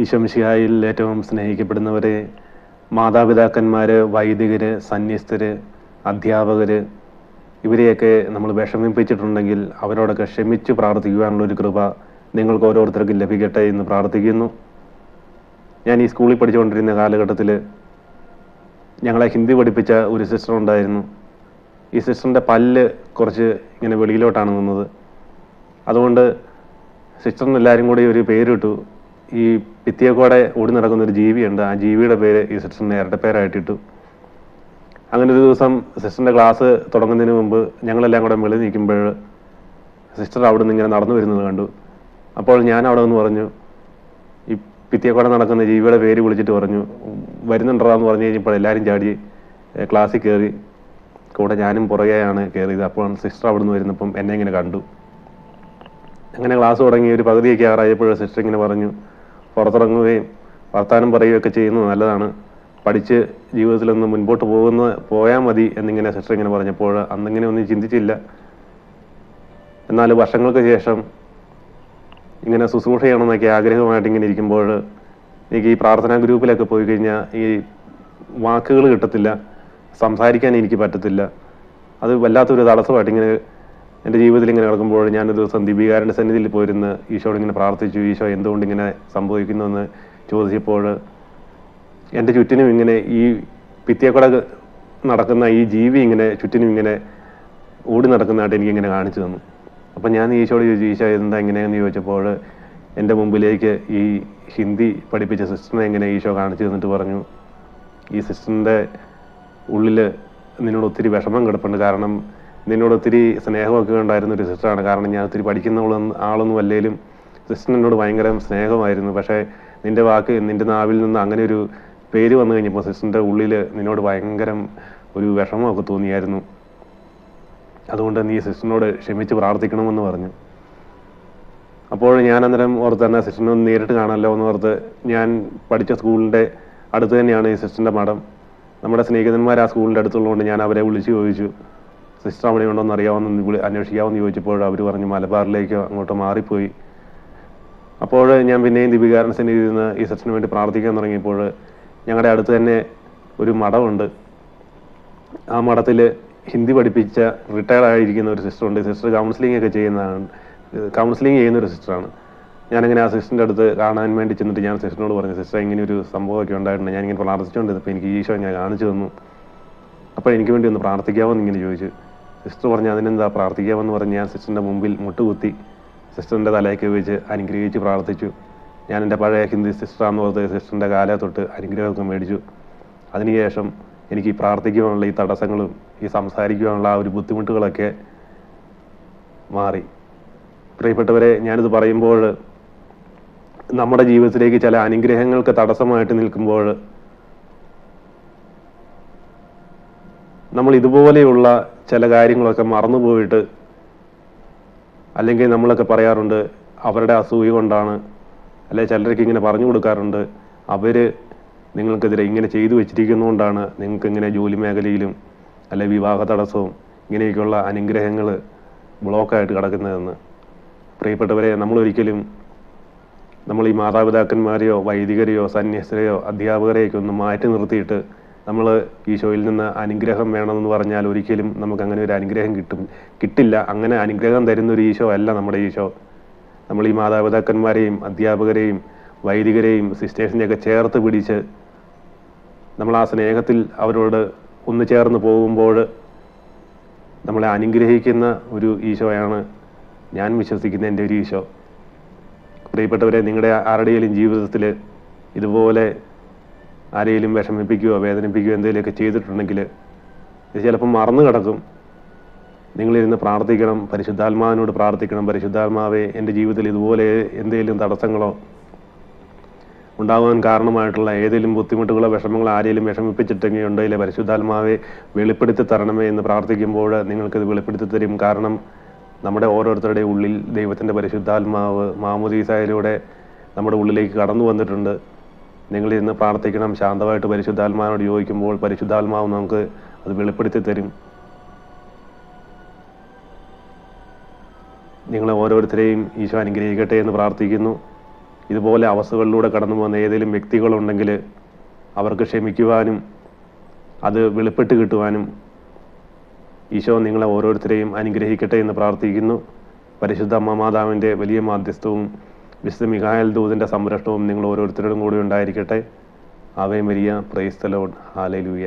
ഈശോമിശിഹായിൽ ഏറ്റവും സ്നേഹിക്കപ്പെടുന്നവരെ മാതാപിതാക്കന്മാർ വൈദികർ സന്യസ്തർ അധ്യാപകർ ഇവരെയൊക്കെ നമ്മൾ വിഷമിപ്പിച്ചിട്ടുണ്ടെങ്കിൽ അവരോടൊക്കെ ക്ഷമിച്ച് പ്രാർത്ഥിക്കുവാനുള്ള ഒരു കൃപ നിങ്ങൾക്ക് ഓരോരുത്തർക്കും ലഭിക്കട്ടെ എന്ന് പ്രാർത്ഥിക്കുന്നു. ഞാൻ ഈ സ്കൂളിൽ പഠിച്ചുകൊണ്ടിരുന്ന കാലഘട്ടത്തിൽ ഞങ്ങളെ ഹിന്ദി പഠിപ്പിച്ച ഒരു സിസ്റ്റർ ഉണ്ടായിരുന്നു. ഈ സിസ്റ്ററിന്റെ പല്ല് കുറച്ച് ഇങ്ങനെ വെളിയിലോട്ടാണ് നിന്നത്. അതുകൊണ്ട് സിസ്റ്ററിന് എല്ലാവരും കൂടി ഒരു പേരിട്ടു. ഈ പിത്തിയക്കോടെ ഓടി നടക്കുന്ന ഒരു ജീവിയുണ്ട്. ആ ജീവിയുടെ പേര് ഈ സിസ്റ്ററിന് ഇരട്ടപ്പേരായിട്ടിട്ടു അങ്ങനെ ഒരു ദിവസം സിസ്റ്ററിന്റെ ക്ലാസ് തുടങ്ങുന്നതിന് മുമ്പ് ഞങ്ങളെല്ലാം കൂടെ വെളി നിൽക്കുമ്പോൾ സിസ്റ്റർ അവിടെ നിന്ന് ഇങ്ങനെ നടന്നു വരുന്നത് കണ്ടു. അപ്പോൾ ഞാൻ അവിടെ നിന്ന് പറഞ്ഞു ഈ പിത്തിയക്കോടെ നടക്കുന്ന ജീവിയുടെ പേര് വിളിച്ചിട്ട് പറഞ്ഞു വരുന്നുണ്ടോന്ന് പറഞ്ഞു കഴിഞ്ഞപ്പോൾ എല്ലാവരും ചാടി ക്ലാസ്സിൽ കയറി. കൂടെ ഞാനും പുറകെയാണ് കയറിയത്. അപ്പോൾ സിസ്റ്റർ അവിടെ നിന്ന് വരുന്നപ്പം എന്നെ ഇങ്ങനെ കണ്ടു. അങ്ങനെ ക്ലാസ് തുടങ്ങി ഒരു പകുതിയൊക്കെ ആറായപ്പോൾ സിസ്റ്റർ ഇങ്ങനെ പറഞ്ഞു പുറത്തിറങ്ങുകയും വർത്തമാനം പറയുകയൊക്കെ ചെയ്യുന്നത് നല്ലതാണ്. പഠിച്ച് ജീവിതത്തിലൊന്ന് മുൻപോട്ട് പോകുന്ന പോയാൽ മതി എന്നിങ്ങനെ സിസ്റ്റർ ഇങ്ങനെ പറഞ്ഞപ്പോൾ അന്നിങ്ങനെ ഒന്നും ചിന്തിച്ചില്ല. എന്നാൽ വർഷങ്ങൾക്ക് ശേഷം ഇങ്ങനെ ശുശ്രൂഷ ചെയ്യണമെന്നൊക്കെ ആഗ്രഹമായിട്ട് ഇങ്ങനെ ഇരിക്കുമ്പോൾ എനിക്ക് ഈ പ്രാർത്ഥനാ ഗ്രൂപ്പിലൊക്കെ പോയി കഴിഞ്ഞാൽ ഈ വാക്കുകൾ കിട്ടത്തില്ല സംസാരിക്കാൻ എനിക്ക് പറ്റത്തില്ല. അത് വല്ലാത്തൊരു തടസ്സമായിട്ട് ഇങ്ങനെ എന്റെ ജീവിതത്തിൽ ഇങ്ങനെ കിടക്കുമ്പോൾ ഞാൻ ഒരു ദിവസം ദീപികാരന്റെ സന്നിധിയിൽ പോയിരുന്ന് ഈശോയോട് ഇങ്ങനെ പ്രാർത്ഥിച്ചു ഈശോ എന്തുകൊണ്ട് ഇങ്ങനെ സംഭവിക്കുന്നു എന്ന് ചോദിച്ചപ്പോൾ എന്റെ ചുറ്റിനും ഇങ്ങനെ ഈ പിത്തിയക്കുട നടക്കുന്ന ഈ ജീവി ഇങ്ങനെ ചുറ്റിനും ഇങ്ങനെ ഓടി നടക്കുന്നതായിട്ട് എനിക്കിങ്ങനെ കാണിച്ചു തന്നു. അപ്പം ഞാൻ ഈശോയോട് ചോദിച്ചു ഈശോ എന്താ എങ്ങനെയാണെന്ന് ചോദിച്ചപ്പോൾ എന്റെ മുമ്പിലേക്ക് ഈ ഹിന്ദി പഠിപ്പിച്ച സിസ്റ്ററിനെ എങ്ങനെ ഈശോ കാണിച്ചു തന്നിട്ട് പറഞ്ഞു ഈ സിസ്റ്ററിന്റെ ഉള്ളിൽ നിന്നോട് ഒത്തിരി വിഷമം കിടപ്പുണ്ട്. കാരണം നിന്നോട് ഒത്തിരി സ്നേഹമൊക്കെ ഉണ്ടായിരുന്ന ഒരു സിസ്റ്ററാണ് കാരണം ഞാൻ ഒത്തിരി പഠിക്കുന്ന ആളൊന്നും അല്ലെങ്കിലും സിസ്റ്റർ എന്നോട് ഭയങ്കര സ്നേഹമായിരുന്നു. പക്ഷേ നിന്റെ വാക്ക് നിന്റെ നാവിൽ നിന്ന് അങ്ങനെ ഒരു പേര് വന്നു കഴിഞ്ഞപ്പോൾ സിസ്റ്ററിന്റെ ഉള്ളിൽ നിന്നോട് ഭയങ്കരം ഒരു വിഷമമൊക്കെ തോന്നിയായിരുന്നു. അതുകൊണ്ട് നീ സിസ്റ്ററിനോട് ക്ഷമിച്ച് പ്രാർത്ഥിക്കണമെന്ന് പറഞ്ഞു. അപ്പോൾ ഞാൻ അന്നേരം ഓർത്ത് തന്നെ സിസ്റ്ററിനെ ഒന്ന് നേരിട്ട് കാണാമല്ലോ എന്ന് ഓർത്ത് ഞാൻ പഠിച്ച സ്കൂളിന്റെ അടുത്ത് തന്നെയാണ് ഈ സിസ്റ്ററിന്റെ മഠം. നമ്മുടെ സ്നേഹിതന്മാർ ആ സ്കൂളിന്റെ അടുത്തുള്ളതുകൊണ്ട് ഞാൻ അവരെ വിളിച്ച് ചോദിച്ചു. സിസ്റ്റർ അവിടെ ഉണ്ടോയെന്ന് അറിയാമെന്ന് വിളി അന്വേഷിക്കാമെന്ന് ചോദിച്ചപ്പോൾ അവർ പറഞ്ഞു മലബാറിലേക്ക് അങ്ങോട്ട് മാറിപ്പോയി. അപ്പോൾ ഞാൻ പിന്നെയും ദീപികാരൻ സന്നിധിയിൽ നിന്ന് ഈ സിസ്റ്ററിന് വേണ്ടി പ്രാർത്ഥിക്കാൻ തുടങ്ങിയപ്പോൾ ഞങ്ങളുടെ അടുത്ത് തന്നെ ഒരു മഠമുണ്ട്. ആ മഠത്തിൽ ഹിന്ദി പഠിപ്പിച്ച റിട്ടയർഡ് ആയിരിക്കുന്ന ഒരു സിസ്റ്റർ ഉണ്ട്. സിസ്റ്റർ കൗൺസിലിംഗ് ഒക്കെ ചെയ്യുന്നതാണ്. കൗൺസിലിംഗ് ചെയ്യുന്ന ഒരു സിസ്റ്ററാണ് ഞാനിങ്ങനെ ആ സിസ്റ്ററിന്റെ അടുത്ത് കാണാൻ വേണ്ടി ചെന്നിട്ട് ഞാൻ സിസ്റ്ററിനോട് പറഞ്ഞു സിസ്റ്റർ ഇങ്ങനെ ഒരു സംഭവമൊക്കെ ഉണ്ടായിട്ടുണ്ട്. ഞാനിങ്ങനെ പ്രാർത്ഥിച്ചുകൊണ്ടിരുന്നപ്പോൾ എനിക്ക് ഈശോ ഇങ്ങനെ കാണിച്ചു തന്നു. അപ്പോൾ എനിക്ക് വേണ്ടി ഒന്ന് പ്രാർത്ഥിക്കാമോ എന്ന് ഇങ്ങനെ ചോദിച്ചു. സിസ്റ്റർ പറഞ്ഞു അതിനെന്താ പ്രാർത്ഥിക്കാമെന്ന് പറഞ്ഞ് ഞാൻ സിസ്റ്ററിന്റെ മുമ്പിൽ മുട്ടുകുത്തി സിസ്റ്ററിന്റെ തലയൊക്കെ വെച്ച് അനുഗ്രഹിച്ച് പ്രാർത്ഥിച്ചു. ഞാൻ എന്റെ പഴയ ഹിന്ദി സിസ്റ്ററാന്ന് പറഞ്ഞത് സിസ്റ്ററിന്റെ കാലേ തൊട്ട് അനുഗ്രഹമൊക്കെ മേടിച്ചു. അതിനുശേഷം എനിക്ക് പ്രാർത്ഥിക്കുവാനുള്ള ഈ തടസ്സങ്ങളും ഈ സംസാരിക്കുവാനുള്ള ആ ഒരു ബുദ്ധിമുട്ടുകളൊക്കെ മാറി. പ്രിയപ്പെട്ടവരെ ഞാനിത് പറയുമ്പോൾ നമ്മുടെ ജീവിതത്തിലേക്ക് ചില അനുഗ്രഹങ്ങൾക്ക് തടസ്സമായിട്ട് നിൽക്കുമ്പോൾ നമ്മൾ ഇതുപോലെയുള്ള ചില കാര്യങ്ങളൊക്കെ മറന്നുപോയിട്ട് അല്ലെങ്കിൽ നമ്മളൊക്കെ പറയാറുണ്ട് അവരുടെ അസൂയ കൊണ്ടാണ് അല്ലെ ചിലർക്ക് ഇങ്ങനെ പറഞ്ഞു കൊടുക്കാറുണ്ട് അവർ നിങ്ങൾക്കെതിരെ ഇങ്ങനെ ചെയ്തു വെച്ചിരിക്കുന്നതുകൊണ്ടാണ് നിങ്ങൾക്ക് ഇങ്ങനെ ജോലി മേഖലയിലും അല്ലെ വിവാഹ തടസ്സവും ഇങ്ങനെയൊക്കെയുള്ള അനുഗ്രഹങ്ങൾ ബ്ലോക്കായിട്ട് കിടക്കുന്നതെന്ന്. പ്രിയപ്പെട്ടവരെ നമ്മളൊരിക്കലും നമ്മൾ ഈ മാതാപിതാക്കന്മാരെയോ വൈദികരെയോ സന്യസ്തരെയോ അധ്യാപകരെയൊക്കെ ഒന്ന് മാറ്റി നിർത്തിയിട്ട് നമ്മൾ ഈശോയിൽ നിന്ന് അനുഗ്രഹം വേണമെന്ന് പറഞ്ഞാൽ ഒരിക്കലും നമുക്ക് അങ്ങനെ ഒരു അനുഗ്രഹം കിട്ടും കിട്ടില്ല. അങ്ങനെ അനുഗ്രഹം തരുന്ന ഒരു ഈശോ അല്ല നമ്മുടെ ഈശോ. നമ്മൾ ഈ മാതാപിതാക്കന്മാരെയും അധ്യാപകരെയും വൈദികരെയും സിസ്റ്റേഴ്സിനെയൊക്കെ ചേർത്ത് പിടിച്ച് നമ്മൾ ആ സ്നേഹത്തിൽ അവരോട് ഒന്ന് ചേർന്ന് പോകുമ്പോൾ നമ്മളെ അനുഗ്രഹിക്കുന്ന ഒരു ഈശോയാണ് ഞാൻ വിശ്വസിക്കുന്ന എന്റെ ഒരു ഈശോ. പ്രിയപ്പെട്ടവരെ നിങ്ങളുടെ ആരുടെയും ജീവിതത്തിൽ ഇതുപോലെ ആരെയും വിഷമിപ്പിക്കുകയോ വേദനിപ്പിക്കുകയോ എന്തെങ്കിലുമൊക്കെ ചെയ്തിട്ടുണ്ടെങ്കിൽ ഇത് ചിലപ്പം മറന്നു കിടക്കും. നിങ്ങളിരുന്ന് പ്രാർത്ഥിക്കണം പരിശുദ്ധാത്മാവിനോട് പ്രാർത്ഥിക്കണം. പരിശുദ്ധാത്മാവെ എന്റെ ജീവിതത്തിൽ ഇതുപോലെ എന്തെങ്കിലും തടസ്സങ്ങളോ ഉണ്ടാകുവാൻ കാരണമായിട്ടുള്ള ഏതെങ്കിലും ബുദ്ധിമുട്ടുകളോ വിഷമങ്ങളോ ആരെങ്കിലും വിഷമിപ്പിച്ചിട്ടെങ്കിൽ ഉണ്ടെങ്കിൽ പരിശുദ്ധാത്മാവെ വെളിപ്പെടുത്തി തരണമേ എന്ന് പ്രാർത്ഥിക്കുമ്പോൾ നിങ്ങൾക്കത് വെളിപ്പെടുത്തി തരും. കാരണം നമ്മുടെ ഓരോരുത്തരുടെ ഉള്ളിൽ ദൈവത്തിന്റെ പരിശുദ്ധാത്മാവ് മാമുദീസായിലൂടെ നമ്മുടെ ഉള്ളിലേക്ക് കടന്നു വന്നിട്ടുണ്ട്. നിങ്ങൾ ഇന്ന് പ്രാർത്ഥിക്കണം. ശാന്തമായിട്ട് പരിശുദ്ധാത്മാവിനോട് യോജിക്കുമ്പോൾ പരിശുദ്ധാത്മാവ് നമുക്ക് അത് വെളിപ്പെടുത്തി തരും. നിങ്ങളെ ഓരോരുത്തരെയും ഈശോ അനുഗ്രഹിക്കട്ടെ എന്ന് പ്രാർത്ഥിക്കുന്നു. ഇതുപോലെ അവസ്ഥകളിലൂടെ കടന്നു പോകുന്ന ഏതെങ്കിലും വ്യക്തികളുണ്ടെങ്കിൽ അവർക്ക് ക്ഷമിക്കുവാനും അത് വെളിപ്പെട്ട് കിട്ടുവാനും ഈശോ നിങ്ങളെ ഓരോരുത്തരെയും അനുഗ്രഹിക്കട്ടെ എന്ന് പ്രാർത്ഥിക്കുന്നു. പരിശുദ്ധ അമ്മ മാതാവിന്റെ വലിയ മാധ്യസ്ഥവും വിശുദ്ധ മികായൽ ദൂതിന്റെ സംരക്ഷണവും നിങ്ങൾ ഓരോരുത്തരോടും കൂടി ഉണ്ടായിരിക്കട്ടെ. Ave Maria പ്രൈസ്തലോൺ hallelujah